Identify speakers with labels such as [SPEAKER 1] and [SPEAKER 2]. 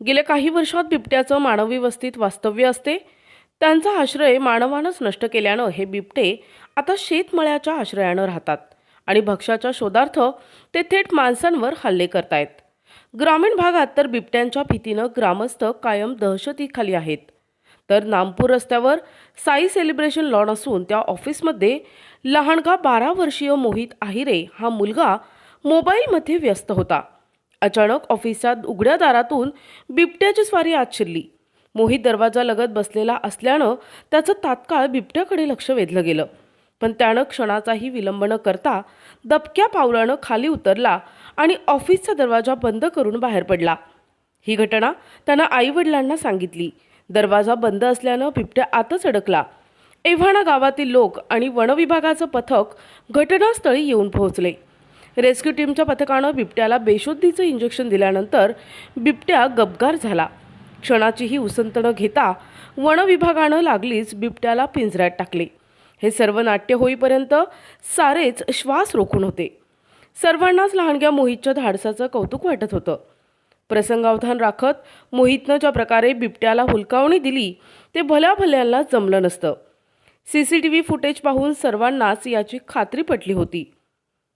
[SPEAKER 1] गेल्या काही वर्षात बिबट्याचं मानवी वस्तीत वास्तव्य असते. त्यांचा आश्रय मानवानंच नष्ट केल्यानं हे बिबटे आता शेतमळ्याच्या आश्रयानं राहतात आणि भक्ष्याच्या शोधार्थ ते थेट माणसांवर हल्ले करतायत. ग्रामीण भागात तर बिबट्यांच्या भीतीनं ग्रामस्थ कायम दहशतीखाली आहेत. तर नामपूर रस्त्यावर साई सेलिब्रेशन लॉन असून त्या ऑफिसमध्ये लहानगा बारा वर्षीय मोहित आहिरे हा मुलगा मोबाईलमध्ये व्यस्त होता. अचानक ऑफिसच्या उघड्या दारातून बिबट्याची स्वारी आत शिरली. मोहित दरवाजा लगत बसलेला असल्यानं त्याचं तात्काळ बिबट्याकडे लक्ष वेधलं गेलं. पण त्यानं क्षणाचाही विलंब न करता दबक्या पावलानं खाली उतरला आणि ऑफिसचा दरवाजा बंद करून बाहेर पडला. ही घटना त्यानं आईवडिलांना सांगितली. दरवाजा बंद असल्यानं बिबट्या आतच अडकला. एव्हाना गावातील लोक आणि वनविभागाचं पथक घटनास्थळी येऊन पोहोचले. रेस्क्यू टीमच्या पथकानं बिबट्याला बेशुद्धीचं इंजेक्शन दिल्यानंतर बिबट्या गबगार झाला. क्षणाचीही उसंत न घेता वनविभागानं लागलीच बिबट्याला पिंजऱ्यात टाकले. हे सर्व नाट्य होईपर्यंत सारेच श्वास रोखून होते. सर्वांनाच लहानग्या मोहितच्या धाडसाचं कौतुक वाटत होतं. प्रसंगावधान राखत मोहितनं ज्या प्रकारे बिबट्याला हुलकावणी दिली ते भल्या भल्यांना जमलं नसतं. C C T V footage पाहून सर्वांनाच याची खात्री पटली होती.